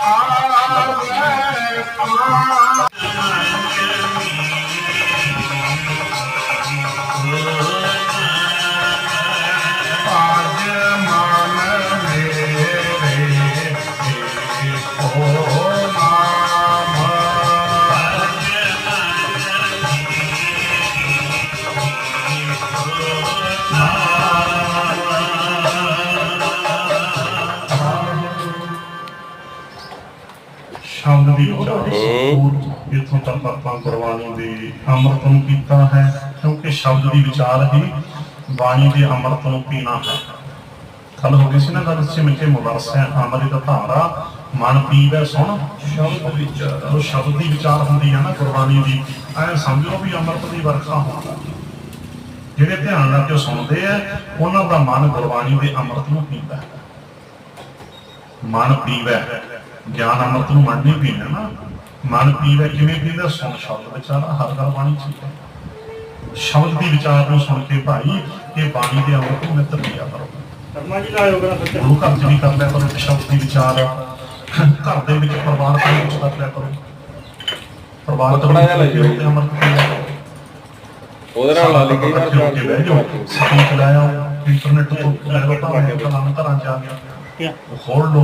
Ah, ਸ਼ਬਦ ਦੀ ਸਪੂਰ ਇਥੋਂ ਤੱਕ ਆਪਾਂ ਗੁਰਬਾਣੀ ਦੇ ਅੰਮ੍ਰਿਤ ਨੂੰ ਕੀਤਾ ਹੈ ਕਿਉਂਕਿ ਸ਼ਬਦ ਦੀ ਵਿਚਾਰ ਹੀ ਬਾਣੀ ਦੇ ਅੰਮ੍ਰਿਤ ਨੂੰ ਪੀਣਾ ਹੈ। ਕੱਲ ਹੋ ਗਈ ਸੀ ਨਾ ਗੱਲ ਸਿਮਕੇ ਮੁਦਰਸ ਹੈ ਅੰਮ੍ਰਿਤ ਧਾਰਾ ਮਨ ਪੀਵੇ ਸੁਣ। ਸ਼ਬਦ ਵਿਚਾਰ। ਉਹ ਸ਼ਬਦ ਦੀ ਵਿਚਾਰ ਹੁੰਦੀ ਹੈ ਨਾ ਗੁਰਬਾਣੀ ਦੀ। ਐ ਸਮਝੋ ਵੀ ਅੰਮ੍ਰਿਤ ਦੀ ਵਰਖਾ ਹੁੰਦਾ ਜਿਹੜੇ ਧਿਆਨ ਨਾਲ ਕੇ ਸੁਣਦੇ ਆ ਉਹਨਾਂ ਦਾ ਮਨ ਗੁਰਬਾਣੀ ਦੇ ਅੰਮ੍ਰਿਤ ਨੂੰ ਪੀਂਦਾ ਹੈ। ਮਨ ਪੀਵੇ। ਗਿਆਨ ਅੰਮ੍ਰਿਤ ਨੂੰ ਮਨ ਨਹੀਂ ਪੀਣਾ ਨਾ। ਮਨ ਪੀਵੇ ਕਿਵੇਂ ਪੀਂਦਾ ਸੁਣ ਸ਼ਬਦ ਵਿਚਾਰ ਹਰ ਗੱਲ ਬਾਣੀ ਚ। ਸ਼ਬਦ ਦੀ ਵਿਚਾਰ ਨੂੰ ਸੁਣ ਕੇ ਭਾਈ ਇਹ ਬਾਣੀ ਦੇ ਅੰਮ੍ਰਿਤ ਨੂੰ ਮਿੱਤਰ ਲਿਆ ਕਰੋ। ਕਰਮਾ ਜੀ ਲਾਇਓ ਸੱਚ ਗੁਰੂ ਘਰ ਚ ਵੀ ਕਰ ਲਿਆ ਕਰੋ ਸ਼ਬਦ ਦੀ ਵਿਚਾਰ। ਘਰ ਦੇ ਵਿੱਚ ਪਰਿਵਾਰ ਦੇ ਵਿੱਚ ਕਰ ਲਿਆ ਕਰੋ। ਪਰਿਵਾਰ ਤੋਂ ਥੋੜ੍ਹਾ ਜਿਹਾ ਲੈ ਜਾਓ। ਤੇ ਅੰਮ੍ਰਿਤ ਪੀ ਲਿਆ ਕਰੋ। ਉਹਦੇ ਨਾਲ ਲਾ ਲਈ ਕਈ ਵਾਰ ਬਹਿ ਜਾਓ। ਸਕੀ ਚਲਾਇਆ ਇੰਟਰਨੈਟ ਤੋਂ ਲੈ ਲਓ ਭਾਵੇਂ ਕਲਾਮ ਘਰਾਂ ਚ ਆ ਗਿਆ હોળનો